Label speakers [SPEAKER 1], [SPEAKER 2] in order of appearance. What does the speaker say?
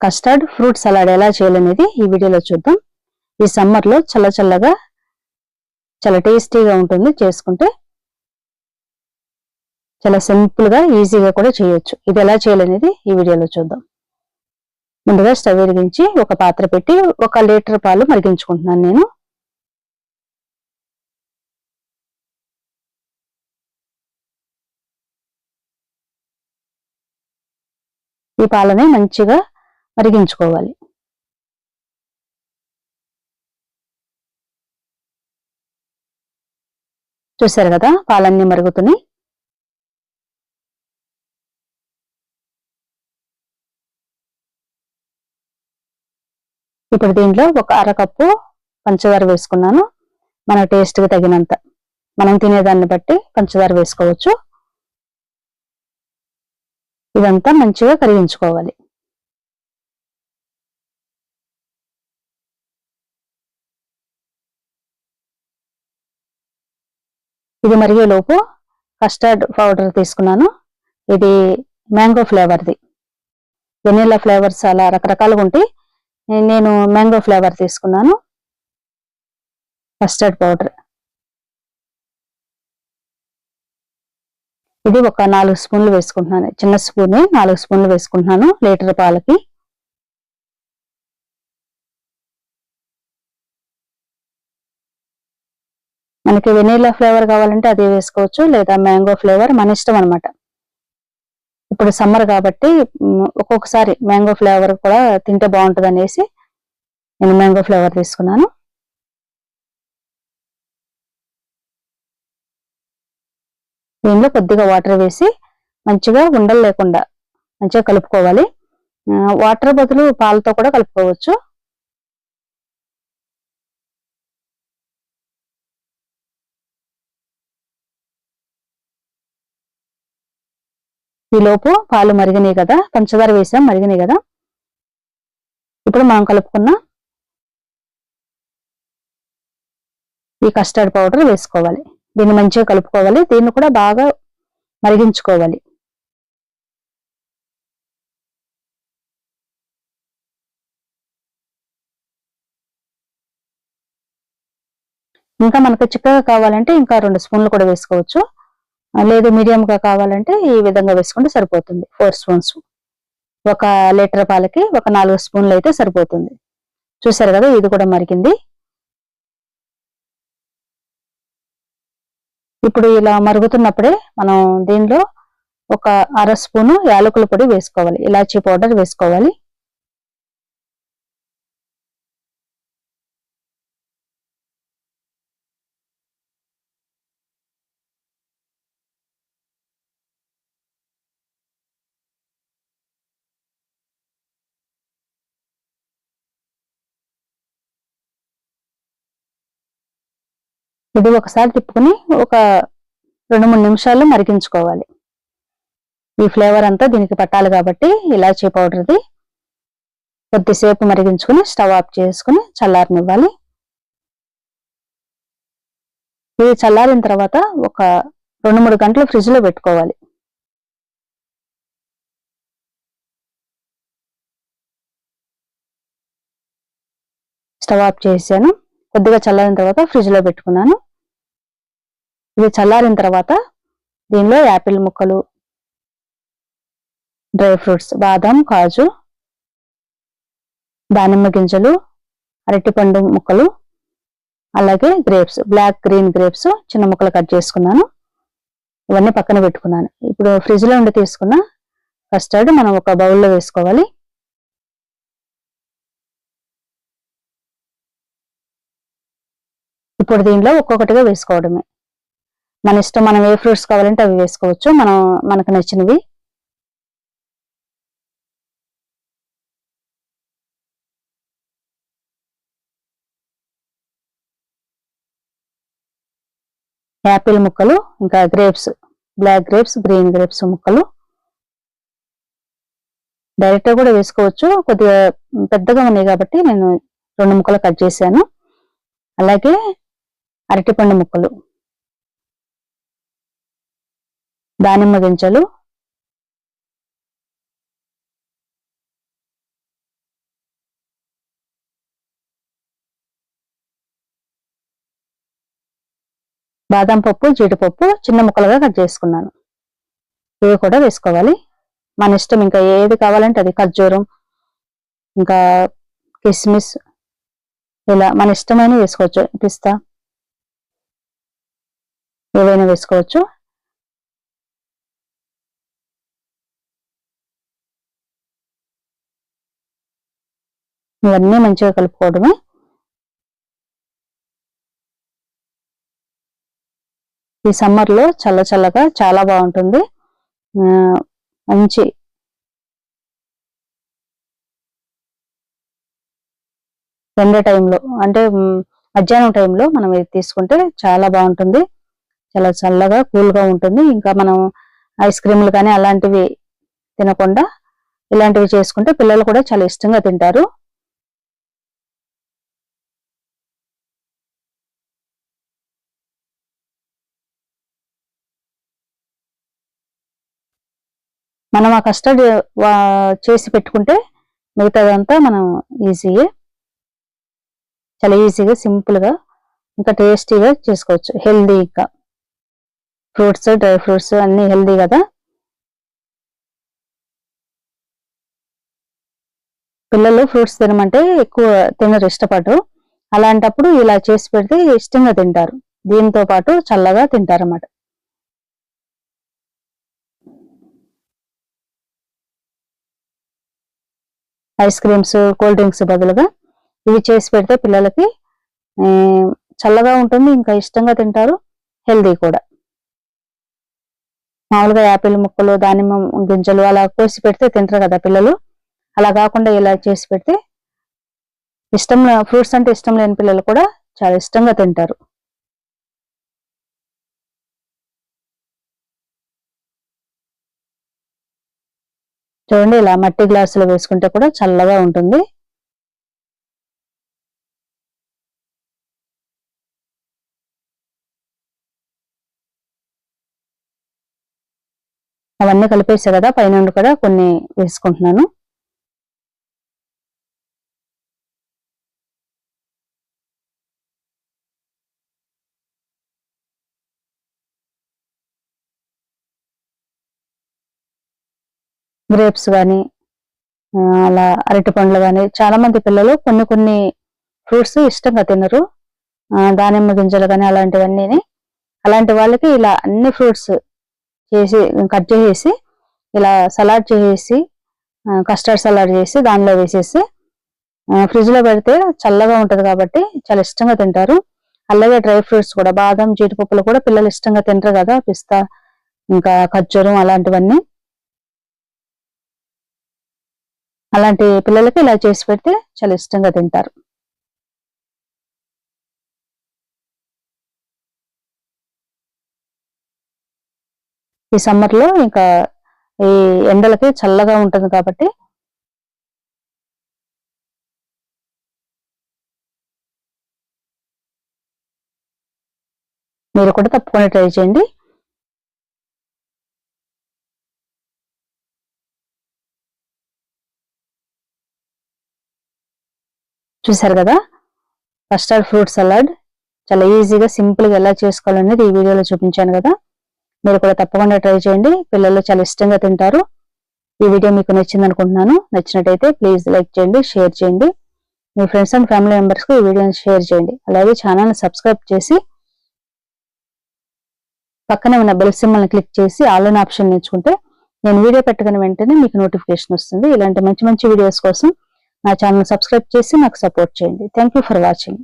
[SPEAKER 1] Custard fruit salad ఎలా చేయాలనేది ఈ వీడియోలో చూద్దాం. ఈ సమ్మర్లో చల్ల చల్లగా చాలా టేస్టీగా ఉంటుంది చేసుకుంటే. చాలా సింపుల్గా ఈజీగా కూడా చేయొచ్చు. ఇది ఎలా చేయాలనేది ఈ వీడియోలో చూద్దాం. ముందుగా స్టవ్ వెలిగించి ఒక పాత్ర పెట్టి ఒక లీటర్ పాలు మరిగించుకుంటున్నాను నేను. ఈ పాలని మంచిగా మరిగించుకోవాలి. చూసారు కదా పాలన్నీ మరుగుతున్నాయి. ఇప్పుడు దీంట్లో ఒక అరకప్పు పంచదార వేసుకున్నాను. మన టేస్ట్కి తగినంత. మనం తినేదాన్ని బట్టి పంచదార వేసుకోవచ్చు. ఇదంతా మంచిగా కరిగించుకోవాలి. ఇది మరిగేలోపు కస్టర్డ్ పౌడర్ తీసుకున్నాను. ఇది మ్యాంగో ఫ్లేవర్ది వెనీలా ఫ్లేవర్స్ అలా రకరకాలుగా ఉంటాయి. నేను మ్యాంగో ఫ్లేవర్ తీసుకున్నాను. కస్టర్డ్ పౌడర్ ఇది ఒక నాలుగు స్పూన్లు వేసుకుంటున్నాను. చిన్న స్పూన్ నాలుగు స్పూన్లు వేసుకుంటున్నాను లీటర్ పాలకి. మనకి వెనీలా ఫ్లేవర్ కావాలంటే అది వేసుకోవచ్చు లేదా మ్యాంగో ఫ్లేవర్ మన ఇష్టం అనమాట ఇప్పుడు సమ్మర్ కాబట్టి ఒక్కొక్కసారి మ్యాంగో ఫ్లేవర్ కూడా తింటే బాగుంటుంది అనేసి నేను మ్యాంగో ఫ్లేవర్ తీసుకున్నాను. దీనిలో కొద్దిగా వాటర్ వేసి మంచిగా ఉండలు లేకుండా మంచిగా కలుపుకోవాలి. వాటర్ బదులు పాలతో కూడా కలుపుకోవచ్చు. ఈలోపు పాలు మరిగినాయి కదా పంచదార వేసాం మరిగినాయి కదా. ఇప్పుడు మనం కలుపుకున్న ఈ కస్టర్డ్ పౌడర్ వేసుకోవాలి. దీన్ని మంచిగా కలుపుకోవాలి. దీన్ని కూడా బాగా మరిగించుకోవాలి. ఇంకా మనకు చిక్కగా కావాలంటే ఇంకా రెండు స్పూన్లు కూడా వేసుకోవచ్చు. లేదు మీడియంగా కావాలంటే ఈ విధంగా వేసుకుంటే సరిపోతుంది. ఫోర్ స్పూన్స్ ఒక లీటర్ పాలకి ఒక నాలుగు స్పూన్లు అయితే సరిపోతుంది. చూసారు కదా ఇది కూడా మరిగింది. ఇప్పుడు ఇలా మరుగుతున్నప్పుడే మనం దీనిలో ఒక అర స్పూను యాలకుల పొడి వేసుకోవాలి. ఇలాచీ పౌడర్ వేసుకోవాలి. ఇది ఒకసారి తిప్పుకుని ఒక రెండు మూడు నిమిషాలు మరిగించుకోవాలి. ఈ ఫ్లేవర్ అంతా దీనికి పట్టాలి కాబట్టి ఇలాచీ పౌడర్ది కొద్దిసేపు మరిగించుకుని స్టవ్ ఆఫ్ చేసుకుని చల్లారనివ్వాలి. ఇది చల్లారిన తర్వాత ఒక రెండు మూడు గంటలు ఫ్రిడ్జ్లో పెట్టుకోవాలి. స్టవ్ ఆఫ్ చేశాను. కొద్దిగా చల్లారిన తర్వాత ఫ్రిడ్జ్లో పెట్టుకున్నాను. ఇది చల్లారిన తర్వాత దీనిలో యాపిల్ ముక్కలు డ్రై ఫ్రూట్స్ బాదం కాజు దానిమ్మ గింజలు అరటిపండు ముక్కలు అలాగే గ్రేప్స్ బ్లాక్ గ్రీన్ గ్రేప్స్ చిన్న ముక్కలు కట్ చేసుకున్నాను. ఇవన్నీ పక్కన పెట్టుకున్నాను. ఇప్పుడు ఫ్రిడ్జ్లో ఉండి తీసుకున్న కస్టర్డ్ మనం ఒక బౌల్లో వేసుకోవాలి. ఇప్పుడు దీనిలో ఒక్కొక్కటిగా వేసుకోవడమే. మన ఇష్టం మనం ఏ ఫ్రూట్స్ కావాలంటే అవి వేసుకోవచ్చు. మనం మనకు నచ్చినవి. యాపిల్ ముక్కలు ఇంకా grapes black grapes green grapes ముక్కలు. డైరెక్ట్గా కూడా వేసుకోవచ్చు. కొద్దిగా పెద్దగా ఉన్నాయి కాబట్టి నేను రెండు ముక్కలు కట్ చేశాను. అలాగే అరటిపండు ముక్కలు. దానిమ్మ గింజలు. బాదం పప్పు జీడిపప్పు చిన్న ముక్కలుగా కట్ చేసుకున్నాను. ఇవి కూడా వేసుకోవాలి. మన ఇష్టం ఇంకా ఏది కావాలంటే అది ఖర్జూరం ఇంకా కిస్మిస్ ఇలా మన ఇష్టమైన వేసుకోవచ్చు. పిస్తా ఏవైనా వేసుకోవచ్చు. ఇవన్నీ మంచిగా కలుపుకోవడమే. ఈ సమ్మర్లో చల్ల చల్లగా చాలా బాగుంటుంది. మంచి ఎండ టైంలో అంటే మధ్యాహ్నం టైంలో మనం ఇది తీసుకుంటే చాలా బాగుంటుంది. చాలా చల్లగా కూల్గా ఉంటుంది. ఇంకా మనం ఐస్ క్రీములు కానీ అలాంటివి తినకుండా ఇలాంటివి చేసుకుంటే పిల్లలు కూడా చాలా ఇష్టంగా తింటారు. మనం ఆ కస్టర్డ్ చేసి పెట్టుకుంటే మిగతాదంతా మనం ఈజీయే చాలా ఈజీగా సింపుల్గా ఇంకా టేస్టీగా చేసుకోవచ్చు. హెల్దీ ఇంకా ఫ్రూట్స్ డ్రై ఫ్రూట్స్ అన్ని హెల్దీ కదా. పిల్లలు ఫ్రూట్స్ తినమంటే ఎక్కువ తినరు ఇష్టపడరు. అలాంటప్పుడు ఇలా చేసి పెడితే ఇష్టంగా తింటారు. దీంతో పాటు చల్లగా తింటారు ఐస్ క్రీమ్స్ కూల్ డ్రింక్స్ బదులుగా ఇవి చేసి పెడితే పిల్లలకి చల్లగా ఉంటుంది ఇంకా ఇష్టంగా తింటారు హెల్దీ కూడా. మామూలుగా యాపిల్ ముక్కలు దానిమ్మ గింజలు అలా కోసి పెడితే తింటారు కదా పిల్లలు. అలా కాకుండా ఇలా చేసి పెడితే ఇష్టం ఫ్రూట్స్ అంటే ఇష్టం లేని పిల్లలు కూడా చాలా ఇష్టంగా తింటారు. చూడండి ఇలా మట్టి గ్లాసులు వేసుకుంటే కూడా చల్లగా ఉంటుంది. అవన్నీ కలిపేసా కదా పైన కూడా కొన్ని వేసుకుంటున్నాను. గ్రేప్స్ కానీ అలా అరటి పండ్లు కానీ చాలా మంది పిల్లలు కొన్ని కొన్ని ఫ్రూట్స్ ఇష్టంగా తినరు. దానిమ్మ గింజలు కానీ అలాంటివన్నీ అలాంటి వాళ్ళకి ఇలా అన్ని ఫ్రూట్స్ చేసి కట్ చేసేసి ఇలా సలాడ్ చేసేసి కస్టర్డ్ సలాడ్ చేసి దానిలో వేసేసి ఫ్రిడ్జ్లో పెడితే చల్లగా ఉంటుంది కాబట్టి చాలా ఇష్టంగా తింటారు. అలాగే డ్రై ఫ్రూట్స్ కూడా బాదం జీడిపప్పులు కూడా పిల్లలు ఇష్టంగా తింటారు కదా పిస్తా ఇంకా ఖర్జూరం అలాంటివన్నీ. అలాంటి పిల్లలకి ఇలా చేసి పెడితే చాలా ఇష్టంగా తింటారు. ఈ సమ్మర్లో ఇంకా ఈ ఎండలకి చల్లగా ఉంటుంది కాబట్టి మీరు కూడా తప్పకుండా ట్రై చేయండి. చూసారు కదా? Custard fruit salad. చాలా ఈజీగా సింపుల్గా ఎలా చేసుకోవాలనేది ఈ వీడియోలో చూపించాను కదా? మీరు కూడా తప్పకుండా ట్రై చేయండి. పిల్లలు చాలా ఇష్టంగా తింటారు. ఈ వీడియో మీకు నచ్చింది అనుకుంటున్నాను. నచ్చినట్టయితే ప్లీజ్ లైక్ చేయండి షేర్ చేయండి. మీ ఫ్రెండ్స్ అండ్ ఫ్యామిలీ మెంబర్స్కి ఈ వీడియోని షేర్ చేయండి. అలాగే ఛానల్ని సబ్స్క్రైబ్ చేసి పక్కనే ఉన్న బెల్ సింబల్ క్లిక్ చేసి ఆల్ ఆప్షన్ నేర్చుకుంటే నేను వీడియో పెట్టుకుని వెంటనే మీకు నోటిఫికేషన్ వస్తుంది. ఇలాంటి మంచి మంచి వీడియోస్ కోసం నా ఛానల్ సబ్స్క్రైబ్ చేసి నాకు సపోర్ట్ చేయండి. Thank for watching